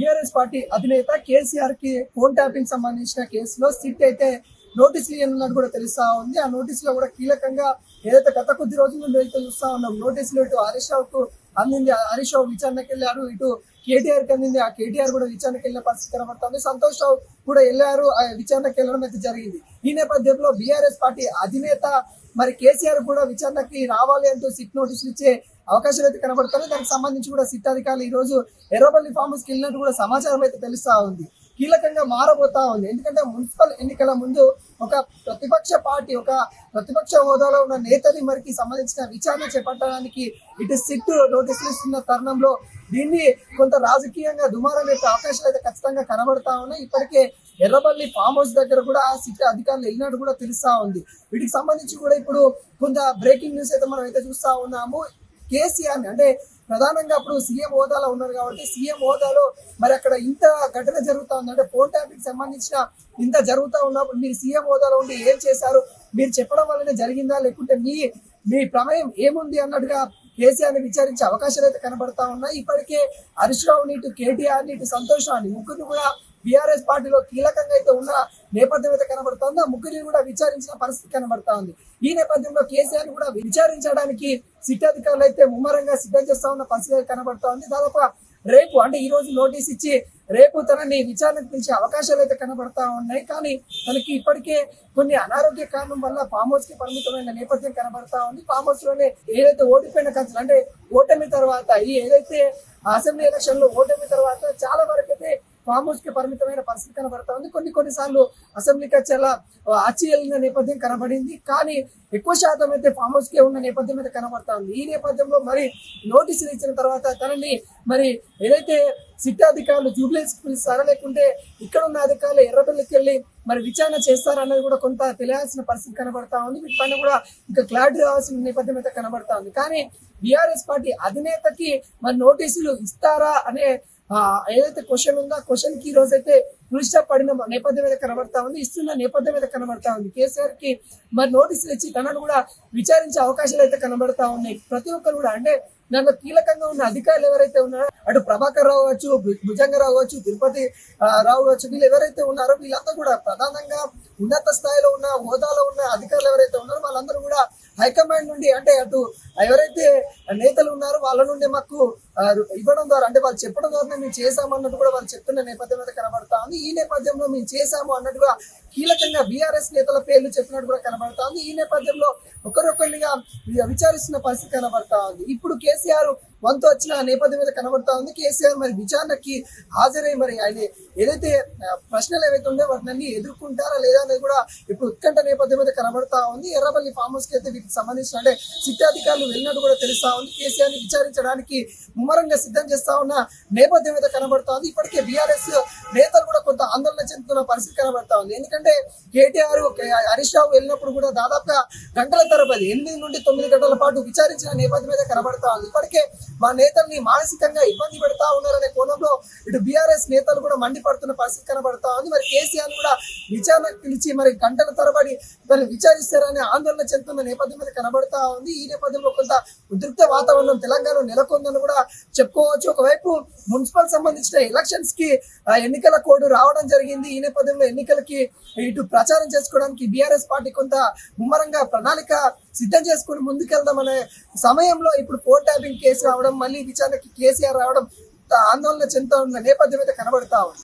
BRS party అధినేత కేసీఆర్కి phone tapping సంబంధించిన కేసులో సిట్ అయితే నోటీసులు ఇవ్వనున్నట్టు కూడా తెలుస్తా ఉంది. ఆ నోటీసులో కూడా కీలకంగా ఏదైతే గత కొద్ది రోజుల నుండి చూస్తా ఉన్నాం నోటీసులు ఇటు హరీష్ రావుకు అందింది హరీష్ రావు విచారణకి వెళ్ళారు ఇటు కేటీఆర్కి అందింది ఆ కేటీఆర్ కూడా విచారణకి వెళ్ళిన పరిస్థితి కనబడుతుంది. సంతోష్ రావు కూడా వెళ్ళారు ఆ విచారణకి వెళ్ళడం అయితే జరిగింది. ఈ నేపథ్యంలో బీఆర్ఎస్ పార్టీ అధినేత మరి కేసీఆర్ కూడా విచారణకి రావాలి అంటూ సిట్ నోటీసులు ఇచ్చే అవకాశాలు అయితే కనబడుతున్నాయి దానికి సంబంధించి కూడా సిట్ అధికారులు ఈ రోజు ఎర్రబల్లి ఫామ్ హౌస్కి వెళ్ళినట్టు కూడా సమాచారం అయితే తెలుస్తా ఉంది. కీలకంగా మారబోతా ఉంది. ఎందుకంటే మున్సిపల్ ఎన్నికల ముందు ఒక ప్రతిపక్ష పార్టీ ఒక ప్రతిపక్ష హోదాలో ఉన్న నేతని మరికి సంబంధించిన విచారణ చేపట్టడానికి ఇటు సిట్ నోటీసులు ఇస్తున్న తరుణంలో దీన్ని కొంత రాజకీయంగా దుమారం లేపే అవకాశాలు అయితే ఖచ్చితంగా కనబడతా ఉన్నాయి. ఇప్పటికే ఎర్రబల్లి ఫామ్ హౌస్ దగ్గర కూడా ఆ సిట్ అధికారులు వెళ్ళినట్టు కూడా తెలుస్తా ఉంది. వీటికి సంబంధించి కూడా ఇప్పుడు కొంత బ్రేకింగ్ న్యూస్ అయితే మనం అయితే చూస్తా ఉన్నాము. కేసీఆర్ అంటే ప్రధానంగా అప్పుడు సీఎం హోదాలో ఉన్నారు కాబట్టి సీఎం హోదాలో మరి అక్కడ ఇంత ఘటన జరుగుతూ ఉంది. అంటే ఫోన్ ట్యాపింగ్ సంబంధించిన ఇంత జరుగుతూ ఉన్నప్పుడు మీరు సీఎం హోదాలో ఉండి ఏం చేశారు? మీరు చెప్పడం వల్లనే జరిగిందా? లేకుంటే మీ మీ ప్రమేయం ఏముంది అన్నట్టుగా కేసీఆర్ని విచారించే అవకాశాలు అయితే కనబడతా ఉన్నాయి. ఇప్పటికే హరీష్ రావుని ఇటు కేటీఆర్ నీటి ఇటు సంతోష్ రావుని ముగ్గురు కూడా బీఆర్ఎస్ పార్టీలో కీలకంగా అయితే ఉన్న నేపథ్యం అయితే కనబడుతోంది ఆ ముగ్గురిని కూడా విచారించిన పరిస్థితి కనబడతా ఉంది. ఈ నేపథ్యంలో కేసీఆర్ కూడా విచారించడానికి సిట్ అధికారులు అయితే ముమ్మరంగా సిద్ధం చేస్తా ఉన్న పరిస్థితి కనబడతా ఉంది. దాదాపు రేపు అంటే ఈ రోజు నోటీస్ ఇచ్చి రేపు తనని విచారణకు పిలిచే అవకాశాలు అయితే కనబడతా ఉన్నాయి. కానీ తనకి ఇప్పటికే కొన్ని అనారోగ్య కారణం వల్ల ఫామ్ హౌస్కి పరిమితమైన నేపథ్యం కనబడతా ఉంది. ఫామ్ హౌస్లోనే ఏదైతే ఓడిపోయిన కంచెలు అంటే ఓటమి తర్వాత ఈ ఏదైతే అసెంబ్లీ ఎలక్షన్లో ఓటమి తర్వాత చాలా వరకు అయితే ఫామ్ హౌస్కి పరిమితమైన పరిస్థితి కనబడతా ఉంది. కొన్ని కొన్నిసార్లు అసెంబ్లీకి చాలా అచ్చి నేపథ్యం కనబడింది. కానీ ఎక్కువ శాతం అయితే ఫామ్ హౌస్ కే ఉన్న నేపథ్యం అయితే కనబడతా ఉంది. ఈ నేపథ్యంలో మరి నోటీసులు ఇచ్చిన తర్వాత తనని మరి ఏదైతే సిట్ అధికారులు జూబ్లెన్స్ పిలుస్తారా లేకుంటే ఇక్కడ ఉన్న అధికారులు ఎర్రపల్లికి వెళ్ళి మరి విచారణ చేస్తారన్నది కూడా కొంత తెలియాల్సిన పరిస్థితి కనబడతా ఉంది. వీటిపైన కూడా ఇంకా క్లారిటీ రావాల్సిన నేపథ్యం అయితే కనబడతా ఉంది. కానీ బీఆర్ఎస్ పార్టీ అధినేతకి మరి నోటీసులు ఇస్తారా అనే ఏదైతే క్వశ్చన్ ఉందో ఆ క్వశ్చన్కి రోజైతే రోజు అయితే దృష్టి పడిన నేపథ్యం మీద కనబడతా ఉంది ఇస్తున్న నేపథ్యం మీద కనబడతా ఉంది. కేసీఆర్కి మరి నోటీసులు ఇచ్చి తనను కూడా విచారించే అవకాశాలు అయితే కనబడతా ఉన్నాయి. ప్రతి ఒక్కరు కూడా అంటే దాంట్లో కీలకంగా ఉన్న అధికారులు ఎవరైతే ఉన్నారో అటు ప్రభాకర్ రావు కావచ్చు భుజంగరావు కావచ్చు తిరుపతి రావు కావచ్చు వీళ్ళు ఎవరైతే ఉన్నారో వీళ్ళంతా కూడా ప్రధానంగా ఉన్నత స్థాయిలో ఉన్న హోదాలో ఉన్న అధికారులు ఎవరైతే ఉన్నారో వాళ్ళందరూ కూడా హైకమాండ్ నుండి అంటే అటు ఎవరైతే నేతలు ఉన్నారో వాళ్ళ నుండి మాకు ఇవ్వడం ద్వారా అంటే వాళ్ళు చెప్పడం ద్వారా మేము చేసాము అన్నట్టు కూడా వాళ్ళు చెప్తున్న నేపథ్యం అయితే కనబడతా ఉంది. ఈ నేపథ్యంలో మేము చేశాము అన్నట్టుగా కీలకంగా బీఆర్ఎస్ నేతల పేర్లు చెప్పినట్టు కూడా కనబడతా ఉంది. ఈ నేపథ్యంలో ఒకరొకరిగా విచారిస్తున్న పరిస్థితి కనబడతా ఉంది. ఇప్పుడు కేసు కేసీఆర్ వంతు వచ్చిన నేపథ్యం మీద కనబడతా ఉంది. కేసీఆర్ మరి విచారణకి హాజరై మరి ఆయన ఏదైతే ప్రశ్నలు ఏవైతే ఉండే వాటిని ఎదుర్కొంటారా లేదా అనేది కూడా ఇప్పుడు ఉత్కంఠ నేపథ్యం మీద కనబడతా ఉంది. ఎర్రబల్లి ఫామ్ హౌస్కి అయితే వీటికి సంబంధించిన అంటే సిద్ధాధికారులు వెళ్ళినట్టు కూడా తెలుస్తా ఉంది. కేసీఆర్ని విచారించడానికి ముమ్మరంగా సిద్ధం చేస్తా ఉన్న నేపథ్యం మీద కనబడతా ఉంది. ఇప్పటికే బీఆర్ఎస్ నేతలు ఆందోళన చెందుతున్న పరిస్థితి కనబడతా ఉంది. ఎందుకంటే కేటీఆర్ హరీష్ రావు వెళ్ళినప్పుడు కూడా దాదాపుగా గంటల తరబడి ఎనిమిది నుండి తొమ్మిది గంటల పాటు విచారించిన నేపథ్యం అయితే కనబడతా ఉంది. ఇప్పటికే మా నేతల్ని మానసికంగా ఇబ్బంది పెడతా ఉన్నారనే కోణంలో ఇటు బీఆర్ఎస్ నేతలు కూడా మండిపడుతున్న పరిస్థితి కనబడతా ఉంది. మరి కేసీఆర్ కూడా విచారణకు పిలిచి మరి గంటల తరబడి మరి విచారిస్తారనే ఆందోళన చెందుతున్న నేపథ్యం అయితే కనబడతా ఉంది. ఈ నేపథ్యంలో కొంత ఉద్రిక్త వాతావరణం తెలంగాణలో నెలకొందని కూడా చెప్పుకోవచ్చు. ఒకవైపు మున్సిపల్ సంబంధించిన ఎలక్షన్స్కి ఆ, ఎన్నికల కోడ్ రావడం రావడం జరిగింది. ఈ నేపథ్యంలో ఎన్నికలకి ఇటు ప్రచారం చేసుకోవడానికి బీఆర్ఎస్ పార్టీ కొంత ముమ్మరంగా ప్రణాళిక సిద్ధం చేసుకుని ముందుకెళ్దామనే సమయంలో ఇప్పుడు ఫోన్ ట్యాపింగ్ కేసు రావడం మళ్ళీ విచారణకి కేసీఆర్ రావడం ఆందోళన చెందుతా ఉన్న నేపథ్యం అయితే కనబడతా ఉంది.